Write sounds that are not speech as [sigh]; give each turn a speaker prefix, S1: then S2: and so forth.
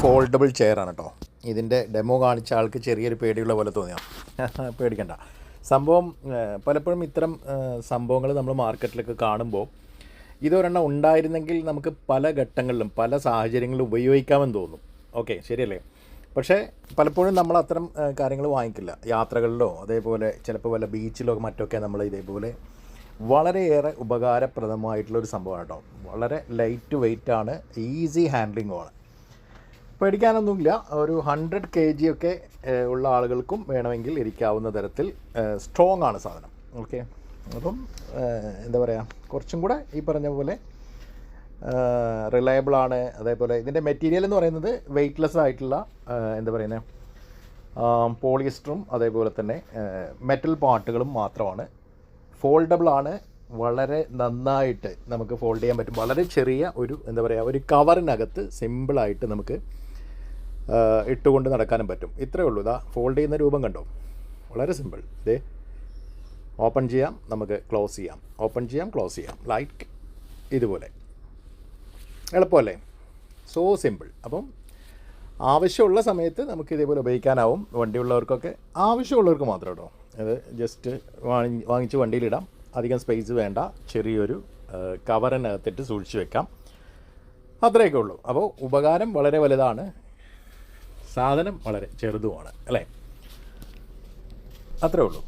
S1: Foldable ചെയറാണ് കേട്ടോ ഇതിന്റെ demo കാണിച്ച ആൾക്ക് ചെറിയൊരു പേടിയുള്ള പോലെ തോന്നിയോ? [laughs] പേടിക്കണ്ട. സംഭവം പലപ്പോഴും ഇത്തരം സംഭവങ്ങൾ നമ്മൾ മാർക്കറ്റിലൊക്കെ കാണുമ്പോൾ ഇതൊരെണ്ണം ഉണ്ടായിരുന്നെങ്കിൽ നമുക്ക് പല ഘട്ടങ്ങളിലും പല സാഹചര്യങ്ങളിലും ഉപയോഗിക്കാമെന്ന് തോന്നും. ഓക്കെ ശരിയല്ലേ? പക്ഷേ പലപ്പോഴും നമ്മൾ അത്തരം കാര്യങ്ങൾ വാങ്ങിക്കില്ല. യാത്രകളിലോ അതേപോലെ ചിലപ്പോൾ വല്ല ബീച്ചിലോ മറ്റൊക്കെ നമ്മൾ ഇതേപോലെ വളരെയേറെ ഉപകാരപ്രദമായിട്ടുള്ളൊരു സംഭവമാണ് കേട്ടോ വളരെ ലൈറ്റ് വെയിറ്റ് ആണ് ഈസി ഹാൻഡ്ലിങ്ങും ആണ്. പേടിക്കാനൊന്നുമില്ല. ഒരു ഹൺഡ്രഡ് കെ ജി ഒക്കെ ഉള്ള ആളുകൾക്കും വേണമെങ്കിൽ ഇരിക്കാവുന്ന തരത്തിൽ സ്ട്രോങ് ആണ് സാധനം. ഓക്കെ അപ്പം എന്താ പറയുക കുറച്ചും കൂടെ ഈ പറഞ്ഞ പോലെ റിലയബിൾ ആണ്. അതേപോലെ ഇതിന്റെ മെറ്റീരിയൽ എന്ന് പറയുന്നത് വെയ്റ്റ്ലെസ് ആയിട്ടുള്ള എന്താ പറയുന്നത് പോളിയസ്റ്ററും അതേപോലെ തന്നെ മെറ്റൽ പാർട്ടുകളും മാത്രമാണ്. ഫോൾഡബിൾ ആണ്. വളരെ നന്നായിട്ട് നമുക്ക് ഫോൾഡ് ചെയ്യാൻ പറ്റും. വളരെ ചെറിയ ഒരു എന്താ പറയുക ഒരു കവറിനകത്ത് സിമ്പിളായിട്ട് നമുക്ക് ഇട്ടുകൊണ്ട് നടക്കാനും പറ്റും. ഇത്രയേ ഉള്ളൂ. ഇതാ ഫോൾഡ് ചെയ്യുന്ന രൂപം കണ്ടോ? വളരെ സിമ്പിൾ ഇതേ ഓപ്പൺ ചെയ്യാം നമുക്ക് ക്ലോസ് ചെയ്യാം. ഓപ്പൺ ചെയ്യാം ക്ലോസ് ചെയ്യാം. ലൈക്ക് ഇതുപോലെ. എളുപ്പമല്ലേ? സോ സിമ്പിൾ അപ്പം ആവശ്യമുള്ള സമയത്ത് നമുക്ക് ഇതേപോലെ ഉപയോഗിക്കാനാവും. വണ്ടിയുള്ളവർക്കൊക്കെ ആവശ്യമുള്ളവർക്ക് മാത്രം കേട്ടോ. അത് ജസ്റ്റ് വാങ്ങി വാങ്ങിച്ച് വണ്ടിയിലിടാം. അധികം സ്പേസ് വേണ്ട. ചെറിയൊരു കവറിനകത്തിട്ട് സൂക്ഷിച്ച് വെക്കാം. അത്രയൊക്കെ ഉള്ളൂ. അപ്പോൾ ഉപകാരം വളരെ വലുതാണ്. സാധനം വളരെ ചെറുതുമാണ് അല്ലേ അത്രേ ഉള്ളൂ